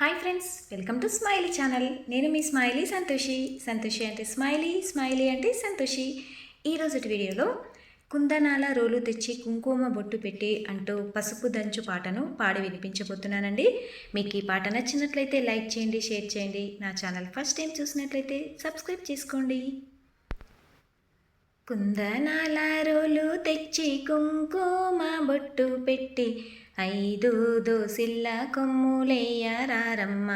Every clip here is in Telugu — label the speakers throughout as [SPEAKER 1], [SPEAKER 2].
[SPEAKER 1] Hi friends welcome to smiley channel నేను మీ స్మైలీ సంతోషి సంతోషి అంటే స్మైలీ స్మైలీ అంటే సంతోషి ఈరోజుటి వీడియోలో కుందనాల రోలు తెచ్చి కుంకుమ బొట్టు పెట్టి అంటూ పసుపు దంచు పాటను పాడి వినిపించబోతున్నానండి. మీకు ఈ పాట నచ్చినట్లయితే లైక్ చేయండి షేర్ చేయండి. నా ఛానల్ ఫస్ట్ టైం చూసినట్లయితే సబ్స్క్రైబ్ చేసుకోండి. కుందనాల రోలు తెచ్చి కుంకుమ బొట్టు పెట్టి ఐదు దోసిల్ల కొమ్ములేయరారమ్మ.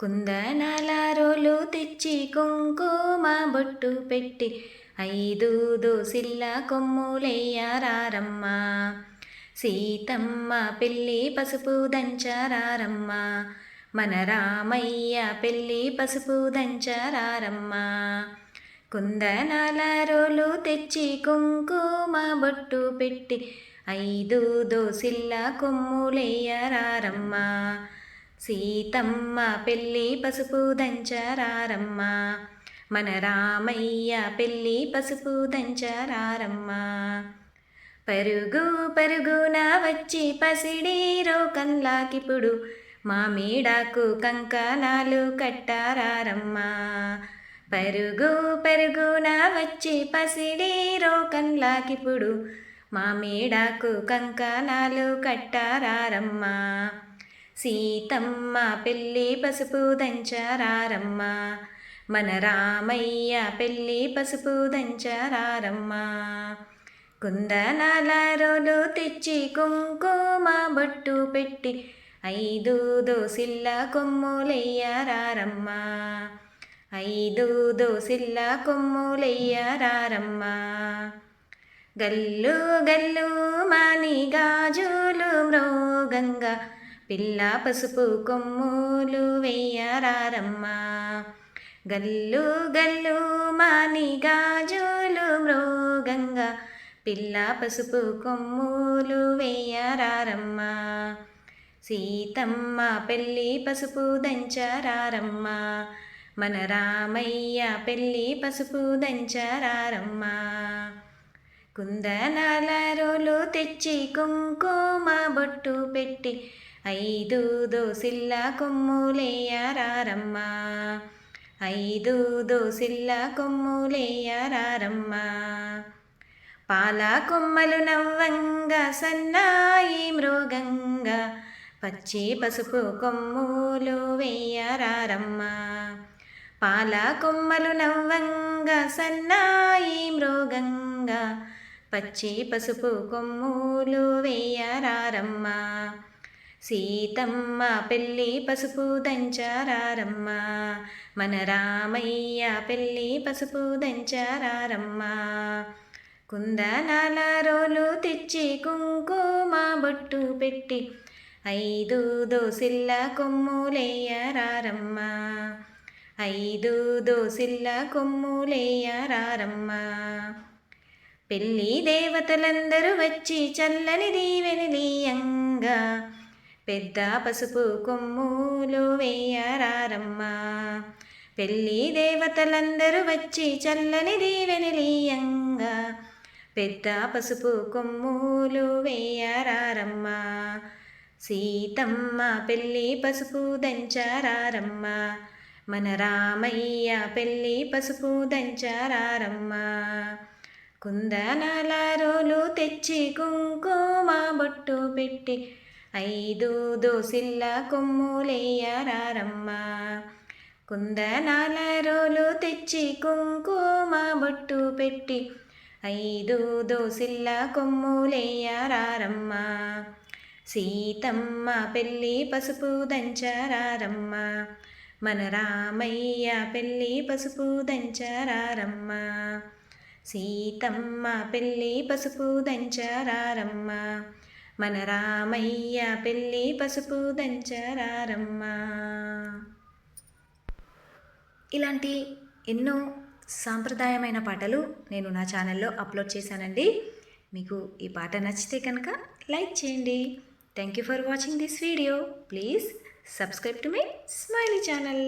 [SPEAKER 1] కుందనాల రోలు తెచ్చి కుంకుమ బొట్టు పెట్టి ఐదు దోసిల్ల కొమ్ములేయరారమ్మ. సీతమ్మ పెళ్ళి పసుపు దంచారమ్మ మన రామయ్య పెళ్ళి పసుపు దంచరారమ్మ. కుందనాల రోలు తెచ్చి కుంకుమ బొట్టు పెట్టి ఐదు దోసిల్ల కొమ్ములేయరారమ్మ సీతమ్మ పెళ్ళి పసుపు దంచరారమ్మ. మన రామయ్య పెళ్ళి పసుపు దంచరారమ్మ. పరుగు పరుగున వచ్చి పసిడీరో రోకంలాకిప్పుడు మా మీడాకు కంకణాలు కట్టారారమ్మా. పరుగు పరుగున వచ్చి పసిడి రోకంలాకిప్పుడు మా మీడాకు కంకణాలు కట్టారమ్మా సీతమ్మ పెళ్ళి పసుపు దంచారమ్మా మన రామయ్య పెళ్ళి పసుపు దంచారమ్మా కుందనాల రోలు తెచ్చి కుంకుమ బొట్టు పెట్టి ఐదు దోసిల్ల కొమ్ములయ్యారమ్మా ఐదు దోసిల్ల కొమ్ములెయ్యారారమ్మా. గల్లు గల్లు మాని గాజులు మృగంగా పిల్ల పసుపు కొమ్ములు వెయ్యారారమ్మా. గల్లు గల్లు మాని గాజులు మృగంగా పిల్ల పసుపు కొమ్ములు వేయరారమ్మా సీతమ్మ పెళ్ళి పసుపు దంచరారమ్మా. మన రామయ్య పెళ్ళి పసుపు దంచరారమ్మా. కుందనాల రోలు తెచ్చి కుంకుమ బొట్టు పెట్టి ఐదు దోసిల్ల కొమ్ములేయరారమ్మా. ఐదు దోసిల్ల కొమ్ములేయరారమ్మా. పాల కొమ్మలు నవ్వంగా సన్నాయి మృగంగా పచ్చి పసుపు కొమ్ములు వేయరారమ్మా. పాల కొమ్మలు నవ్వంగా సన్నాయి మృగంగా పచ్చి పసుపు కొమ్ములు వేయరారమ్మ. సీతమ్మ పెళ్ళి పసుపు దంచారారమ్మా. మన రామయ్య పెళ్ళి పసుపు దంచారారమ్మా. కుందనాల రోలు తెచ్చి కుంకుమ బొట్టు పెట్టి ఐదు దోసిల్ల కొమ్ములేయరారమ్మ. ఐదు దోసిల్ల కొమ్ములేయరారమ్మా పెళ్ళి దేవతలందరూ వచ్చి చల్లని దీవెనలీయంగా పెద్ద పసుపు కొమ్ములు వేయరారమ్మ పెళ్ళి దేవతలందరూ వచ్చి చల్లని దీవెనలీయంగా పెద్ద పసుపు కొమ్ములు వేయరారమ్మ సీతమ్మ పెళ్ళి పసుపు దంచారమ్మ మన రామయ్య పెళ్ళి పసుపు దంచారమ్మ కుందనాల రోలు తెచ్చి కుంకుమ బొట్టు పెట్టి ఐదు దోసిల్ల కొమ్ములేయరారమ్మా. కుందనాల రోలు తెచ్చి కుంకుమ బొట్టు పెట్టి ఐదు దోసిల్ల కొమ్ములేయరారమ్మా. సీతమ్మ పెళ్ళి పసుపు దంచారమ్మ మన రామయ్య పెళ్ళి పసుపు దంచరారమ్మ. సీతమ్మ పెళ్ళి పసుపు దంచరారమ్మ. మన రామయ్య పెళ్ళి పసుపు దంచరారమ్మ. ఇలాంటి ఎన్నో సాంప్రదాయమైన పాటలు నేను నా ఛానల్లో అప్లోడ్ చేశానండి. మీకు ఈ పాట నచ్చితే కనుక లైక్ చేయండి. Thank you for watching this video. Please subscribe to my smiley channel